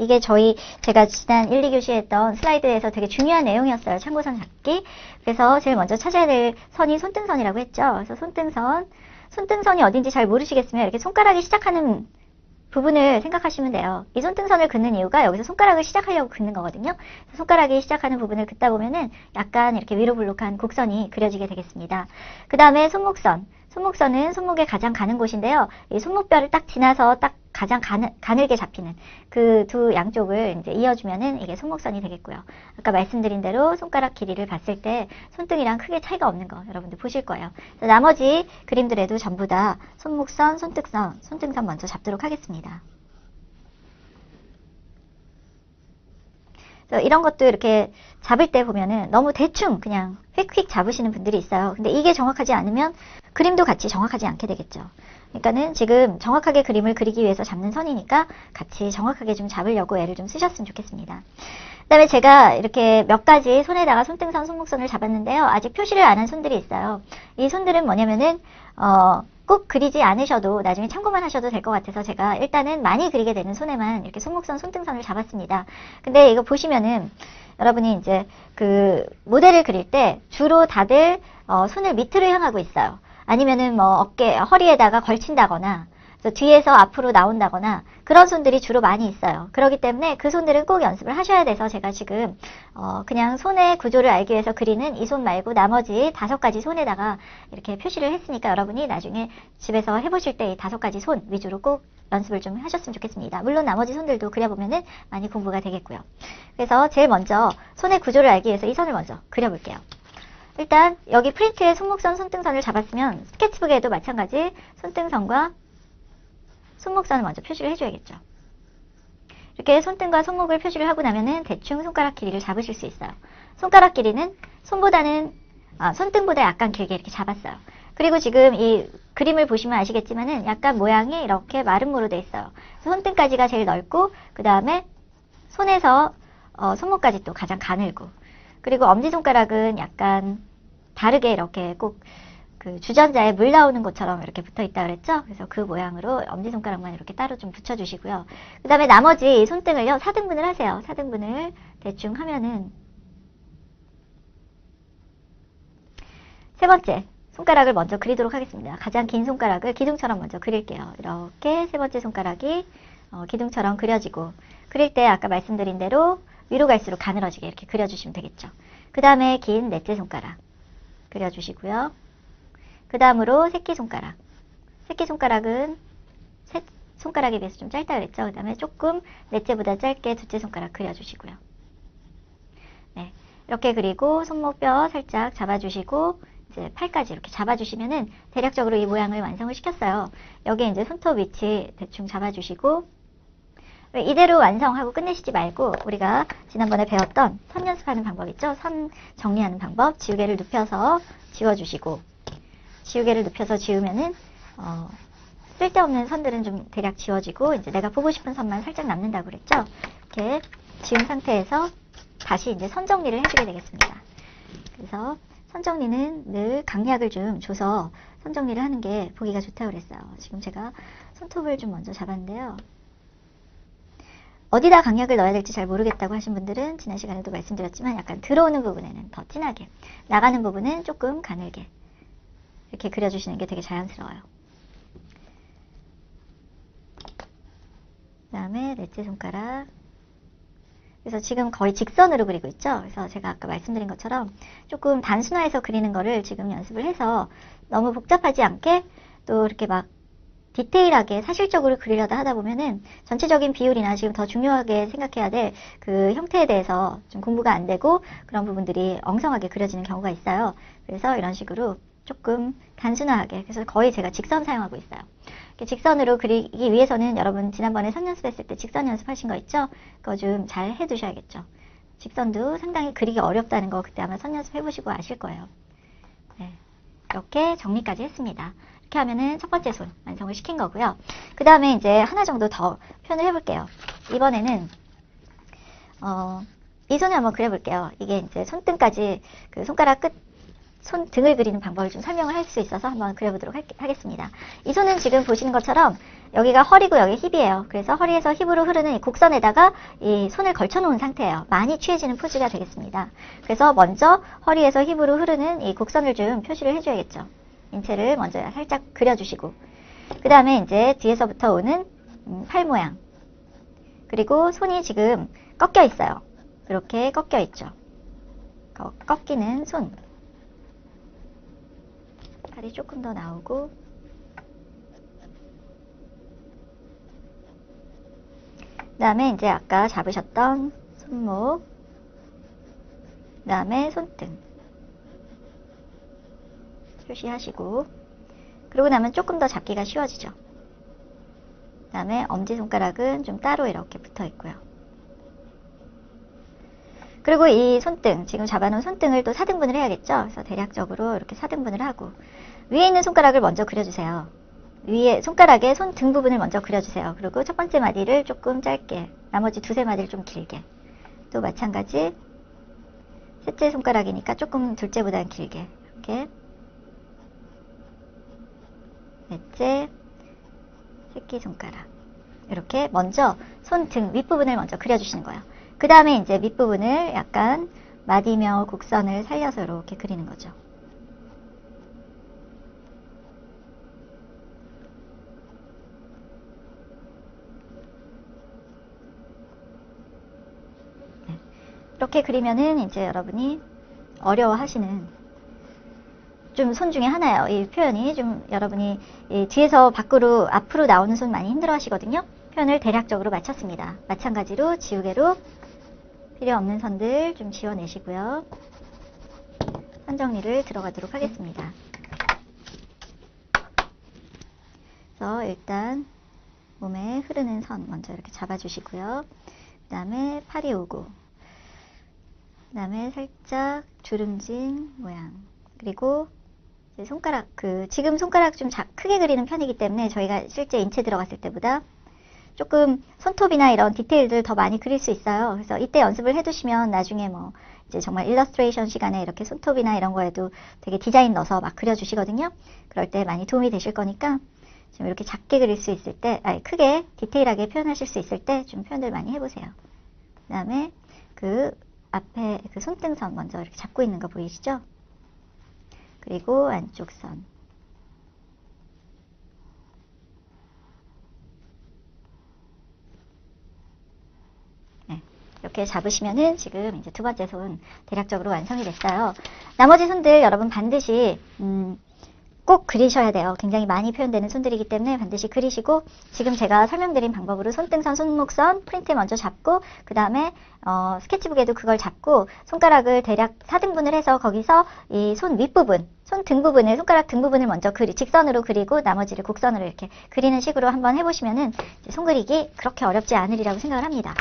이게 저희 제가 지난 1, 2교시에 했던 슬라이드에서 되게 중요한 내용이었어요. 참고선 잡기. 그래서 제일 먼저 찾아야 될 선이 손등선이라고 했죠. 그래서 손등선, 손등선이 어딘지 잘 모르시겠으면 이렇게 손가락이 시작하는 부분을 생각하시면 돼요. 이 손등선을 긋는 이유가 여기서 손가락을 시작하려고 긋는 거거든요. 손가락이 시작하는 부분을 긋다 보면은 약간 이렇게 위로 블록한 곡선이 그려지게 되겠습니다. 그 다음에 손목선. 손목선은 손목에 가장 가는 곳인데요. 이 손목뼈를 딱 지나서 딱 가장 가늘, 가늘게 잡히는 그 두 양쪽을 이제 이어주면은 이게 손목선이 되겠고요. 아까 말씀드린 대로 손가락 길이를 봤을 때 손등이랑 크게 차이가 없는 거 여러분들 보실 거예요. 나머지 그림들에도 전부 다 손목선, 손등선, 손등선 먼저 잡도록 하겠습니다. 이런 것도 이렇게 잡을 때 보면은 너무 대충 그냥 휙휙 잡으시는 분들이 있어요. 근데 이게 정확하지 않으면 그림도 같이 정확하지 않게 되겠죠. 그러니까는 지금 정확하게 그림을 그리기 위해서 잡는 선이니까 같이 정확하게 좀 잡으려고 애를 좀 쓰셨으면 좋겠습니다. 그 다음에 제가 이렇게 몇 가지 손에다가 손등선, 손목선을 잡았는데요. 아직 표시를 안 한 손들이 있어요. 이 손들은 뭐냐면은, 어, 꼭 그리지 않으셔도 나중에 참고만 하셔도 될 것 같아서 제가 일단은 많이 그리게 되는 손에만 이렇게 손목선, 손등선을 잡았습니다. 근데 이거 보시면은 여러분이 이제 그 모델을 그릴 때 주로 다들 어, 손을 밑으로 향하고 있어요. 아니면은 뭐 어깨, 허리에다가 걸친다거나 뒤에서 앞으로 나온다거나 그런 손들이 주로 많이 있어요. 그렇기 때문에 그 손들은 꼭 연습을 하셔야 돼서 제가 지금 어 그냥 손의 구조를 알기 위해서 그리는 이 손 말고 나머지 다섯 가지 손에다가 이렇게 표시를 했으니까 여러분이 나중에 집에서 해보실 때 이 다섯 가지 손 위주로 꼭 연습을 좀 하셨으면 좋겠습니다. 물론 나머지 손들도 그려보면은 많이 공부가 되겠고요. 그래서 제일 먼저 손의 구조를 알기 위해서 이 선을 먼저 그려볼게요. 일단 여기 프린트에 손목선, 손등선을 잡았으면 스케치북에도 마찬가지 손등선과 손목선을 먼저 표시를 해줘야겠죠. 이렇게 손등과 손목을 표시를 하고 나면은 대충 손가락 길이를 잡으실 수 있어요. 손가락 길이는 손보다는 아, 손등보다 약간 길게 이렇게 잡았어요. 그리고 지금 이 그림을 보시면 아시겠지만은 약간 모양이 이렇게 마름모로 돼 있어요. 손등까지가 제일 넓고 그 다음에 손에서 어, 손목까지 또 가장 가늘고 그리고 엄지손가락은 약간 다르게 이렇게 꼭 그 주전자에 물 나오는 것처럼 이렇게 붙어 있다 그랬죠? 그래서 그 모양으로 엄지손가락만 이렇게 따로 좀 붙여주시고요. 그 다음에 나머지 손등을요, 4등분을 하세요. 4등분을 대충 하면은 세 번째, 손가락을 먼저 그리도록 하겠습니다. 가장 긴 손가락을 기둥처럼 먼저 그릴게요. 이렇게 세 번째 손가락이 어, 기둥처럼 그려지고 그릴 때 아까 말씀드린 대로 위로 갈수록 가늘어지게 이렇게 그려주시면 되겠죠. 그 다음에 긴 넷째 손가락 그려주시고요. 그 다음으로 새끼손가락. 새끼손가락은 셋 손가락에 비해서 좀 짧다 그랬죠. 그 다음에 조금 넷째보다 짧게 둘째 손가락 그려주시고요. 네, 이렇게 그리고 손목뼈 살짝 잡아주시고 이제 팔까지 이렇게 잡아주시면은 대략적으로 이 모양을 완성을 시켰어요. 여기에 이제 손톱 위치 대충 잡아주시고 이대로 완성하고 끝내시지 말고 우리가 지난번에 배웠던 선 연습하는 방법 있죠? 선 정리하는 방법 지우개를 눕혀서 지워주시고 지우개를 눕혀서 지우면은 어, 쓸데없는 선들은 좀 대략 지워지고 이제 내가 보고 싶은 선만 살짝 남는다고 그랬죠? 이렇게 지운 상태에서 다시 이제 선 정리를 해주게 되겠습니다. 그래서 선 정리는 늘 강약을 좀 줘서 선 정리를 하는 게 보기가 좋다고 그랬어요. 지금 제가 손톱을 좀 먼저 잡았는데요. 어디다 강약을 넣어야 될지 잘 모르겠다고 하신 분들은 지난 시간에도 말씀드렸지만 약간 들어오는 부분에는 더 진하게 나가는 부분은 조금 가늘게 이렇게 그려주시는 게 되게 자연스러워요. 그 다음에 넷째 손가락 그래서 지금 거의 직선으로 그리고 있죠. 그래서 제가 아까 말씀드린 것처럼 조금 단순화해서 그리는 거를 지금 연습을 해서 너무 복잡하지 않게 또 이렇게 막 디테일하게 사실적으로 그리려다 하다 보면은 전체적인 비율이나 지금 더 중요하게 생각해야 될 그 형태에 대해서 좀 공부가 안 되고 그런 부분들이 엉성하게 그려지는 경우가 있어요. 그래서 이런 식으로 조금 단순화하게 그래서 거의 제가 직선 사용하고 있어요. 직선으로 그리기 위해서는 여러분 지난번에 선 연습했을 때 직선 연습하신 거 있죠? 그거 좀 잘 해두셔야겠죠. 직선도 상당히 그리기 어렵다는 거 그때 아마 선 연습해보시고 아실 거예요. 네, 이렇게 정리까지 했습니다. 이렇게 하면은 첫 번째 손 완성을 시킨 거고요. 그 다음에 이제 하나 정도 더 표현을 해볼게요. 이번에는 어, 이 손을 한번 그려볼게요. 이게 이제 손등까지 그 손가락 끝 손등을 그리는 방법을 좀 설명을 할 수 있어서 한번 그려보도록 할- 하겠습니다. 이 손은 지금 보시는 것처럼 여기가 허리고 여기 힙이에요. 그래서 허리에서 힙으로 흐르는 이 곡선에다가 이 손을 걸쳐 놓은 상태예요. 많이 취해지는 포즈가 되겠습니다. 그래서 먼저 허리에서 힙으로 흐르는 이 곡선을 좀 표시를 해줘야겠죠. 인체를 먼저 살짝 그려주시고 그 다음에 이제 뒤에서부터 오는 음, 팔 모양 그리고 손이 지금 꺾여 있어요. 이렇게 꺾여 있죠. 거- 꺾이는 손 팔이 조금 더 나오고 그 다음에 이제 아까 잡으셨던 손목 그 다음에 손등 표시하시고 그러고 나면 조금 더 잡기가 쉬워지죠. 그 다음에 엄지손가락은 좀 따로 이렇게 붙어 있고요. 그리고 이 손등, 지금 잡아놓은 손등을 또 4등분을 해야겠죠? 그래서 대략적으로 이렇게 4등분을 하고 위에 있는 손가락을 먼저 그려주세요. 위에 손가락에 손 등 부분을 먼저 그려주세요. 그리고 첫 번째 마디를 조금 짧게, 나머지 두세 마디를 좀 길게. 또 마찬가지 셋째 손가락이니까 조금 둘째보다는 길게 이렇게 넷째 새끼손가락 이렇게 먼저 손 등 윗부분을 먼저 그려주시는 거예요. 그 다음에 이제 밑부분을 약간 마디며 곡선을 살려서 이렇게 그리는 거죠. 네. 이렇게 그리면은 이제 여러분이 어려워하시는 좀 손 중에 하나예요. 이 표현이 좀 여러분이 이 뒤에서 밖으로 앞으로 나오는 손 많이 힘들어 하시거든요. 표현을 대략적으로 마쳤습니다. 마찬가지로 지우개로 필요 없는 선들 좀 지워내시고요. 선 정리를 들어가도록 하겠습니다. 그래서 일단 몸에 흐르는 선 먼저 이렇게 잡아주시고요. 그 다음에 팔이 오고 그 다음에 살짝 주름진 모양 그리고 손가락 그 지금 손가락 좀 자- 크게 그리는 편이기 때문에 저희가 실제 인체 들어갔을 때보다 조금 손톱이나 이런 디테일들 더 많이 그릴 수 있어요. 그래서 이때 연습을 해두시면 나중에 뭐 이제 정말 일러스트레이션 시간에 이렇게 손톱이나 이런 거에도 되게 디자인 넣어서 막 그려주시거든요. 그럴 때 많이 도움이 되실 거니까 좀 이렇게 작게 그릴 수 있을 때, 아니 크게 디테일하게 표현하실 수 있을 때 좀 표현들 많이 해보세요. 그 다음에 그 앞에 그 손등선 먼저 이렇게 잡고 있는 거 보이시죠? 그리고 안쪽 선. 네, 이렇게 잡으시면은 지금 이제 두 번째 손 대략적으로 완성이 됐어요. 나머지 손들 여러분 반드시 음, 꼭 그리셔야 돼요. 굉장히 많이 표현되는 손들이기 때문에 반드시 그리시고 지금 제가 설명드린 방법으로 손등선, 손목선, 프린트 먼저 잡고 그 다음에 어, 스케치북에도 그걸 잡고 손가락을 대략 4등분을 해서 거기서 이 손 윗부분, 손 등 부분을 손가락 등 부분을 먼저 그리 직선으로 그리고 나머지를 곡선으로 이렇게 그리는 식으로 한번 해보시면은 손 그리기 그렇게 어렵지 않으리라고 생각을 합니다.